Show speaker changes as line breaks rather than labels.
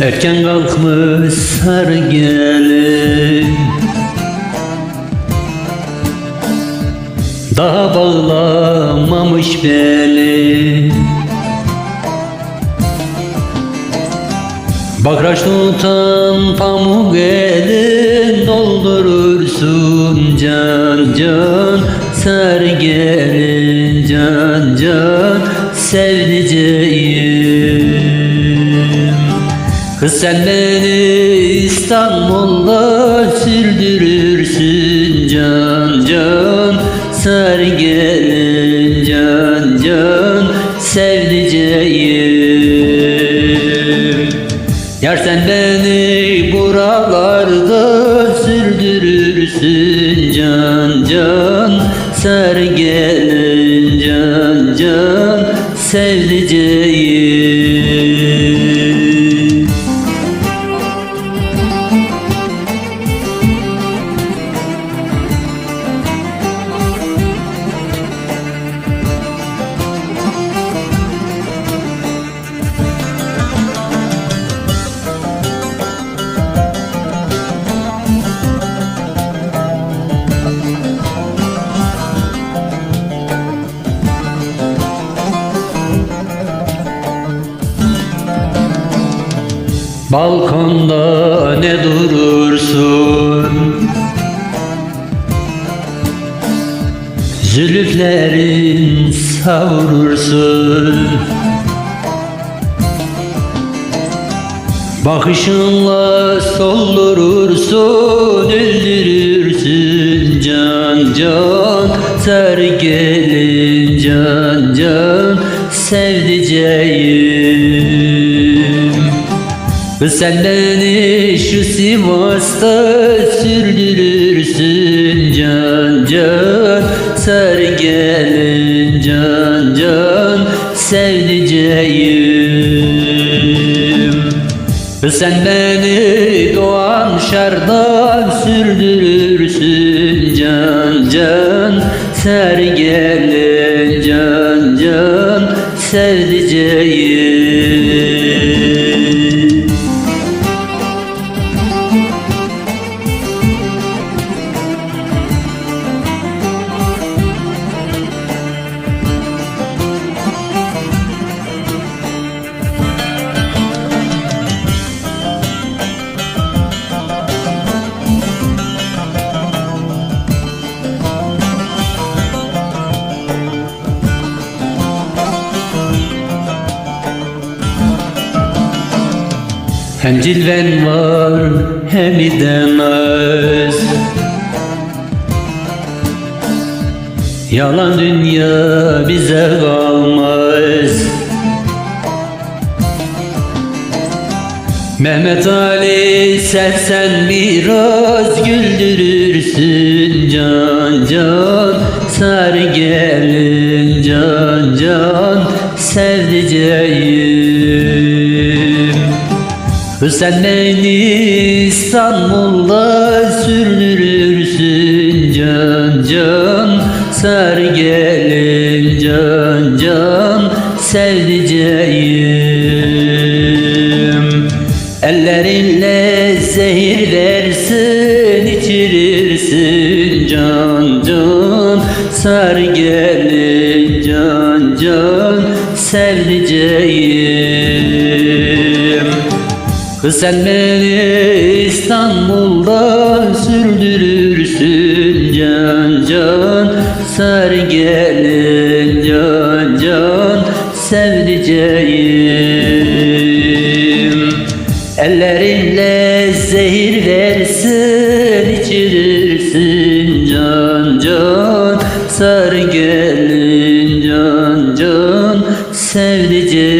Erken kalkmış sarı gelin Daha bağlamamış beni Bakraç tutan pamuk elin Doldurursun can can. Sar gelin can can. Sevdiceğim Kız sen beni İstanbul'da sürdürürsün can can. Sar can can sevdiceğim. Yar sen beni buralarda sürdürürsün can can. Sar can can sevdiceğim Balkonda ne durursun? Zülüflerin savurursun. Bakışınla soldurursun Öldürürsün can can. Sar gelin can can Sevdiceğim sen beni şu Sivas'ta sürdürürsün can can. Sar gelin can can sevdiceğim. Sen beni doğan şardan sürdürürsün can can. Sar gelin can can sevdiceğim Hem cilven var hem idemez. Yalan dünya bize kalmaz. Mehmet Ali sevsen biraz güldürürsün can can. Sar gelin can can. Sevdiceğim Beni İstanbul'da sürdürürsün can can. Sar gelin can can sevdiceğim. Ellerinle zehirlersin içirirsin can can. Sar gelin can can sevdiceğim Kız sen beni İstanbul'da sürdürürsün can can. Sar gelin can can sevdiceğim. Ellerinle zehir versin içirirsin can can. Sar gelin can can sevdiceğim